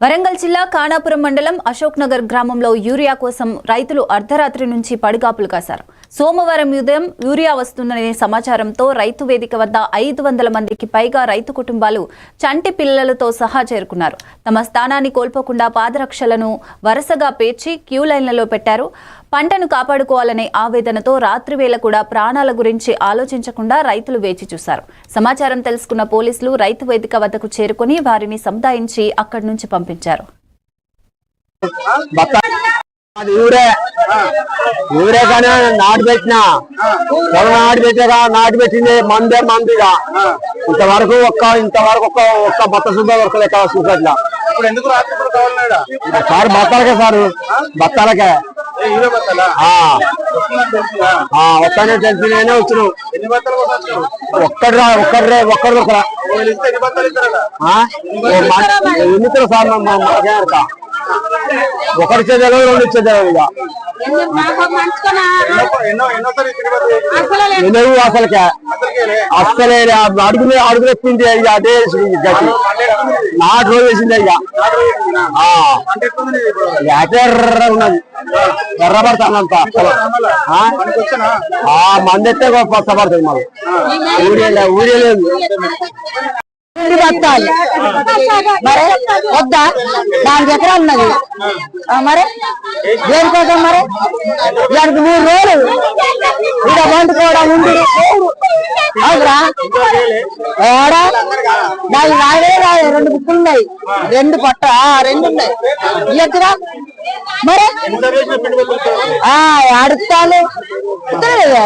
వరంగల్ జిల్లా ఖానాపురం మండలం అశోక్ నగర్ గ్రామంలో యూరియా కోసం రైతులు అర్ధరాత్రి నుంచి పడిగాపులు కాశారు. సోమవారం ఉదయం యూరియా వస్తుందనే సమాచారంతో రైతు వేదిక వద్ద ఐదు వందల మందికి పైగా రైతు కుటుంబాలు చంటి పిల్లలతో సహా చేరుకున్నారు. తమ స్థానాన్ని కోల్పోకుండా పాదరక్షలను వరుసగా పేర్చి క్యూ లైన్లలో పెట్టారు. పంటను కాపాడుకోవాలనే ఆవేదనతో రాత్రివేళ కూడా ప్రాణాల గురించి ఆలోచించకుండా రైతులు వేచి చూశారు. సమాచారం తెలుసుకున్న పోలీసులు రైతు వేదిక వద్దకు చేరుకుని వారిని సముదాయించి అక్కడి నుంచి పంపించారు. బత్త అది ఊరే. ఊరే కానీ నాటు పెట్టిన. పొలం నాటు పెట్టాక నాటు పెట్టింది మందే మందిగా. ఇంతవరకు ఒక్క ఇంతవరకు ఒక్క ఒక్క బత్త శుద్ధ వరకు లెక్క సార్ బత్తాలకే సారు. బత్తాలకే. ఏ హీరో బత్తలా ఆ, వస్తుందని తెలుసుగా ఆ, ఒక్కనే తెలిసి నేనే వచ్చినావు ఒక్కడు ఒక్కడు ఒక్కడు మా- ఎన్నికలు సార్ మా- మా- మాకే అడక. ఒకటి ఇచ్చేదే రెండు ఇచ్చేదే ఇక. ఎన్నో అసలుకే. అస్సలే అడుగునే అడుగు ఎత్తుంది ఇక అదే గతి నాటు రోజు వేసింది ఇక. ఇప్పుడు అదే ఉన్నది. ఎర్రబడతానంత. ఆ? మనకి వచ్చానా ఆ మంది ఎత్తే పచ్చబడుతుంది మరి బత్తాలు. వద్దా? నాలుగు ఎకరాలు ఉన్నది. మరి? దేనికోసం మరి? దానికి మూడు రోజులు ఇక్కడ వండుకోవడం ఉంది అవురా ఏడా నాకు రాయలే రాయలే రెండు బుక్కులు ఉన్నాయి రెండు పట్ట రెండు ఉన్నాయి. ఇయ్యొచ్చురా మరి? ఆ అడుగుతాను ఇద్దరు కదా?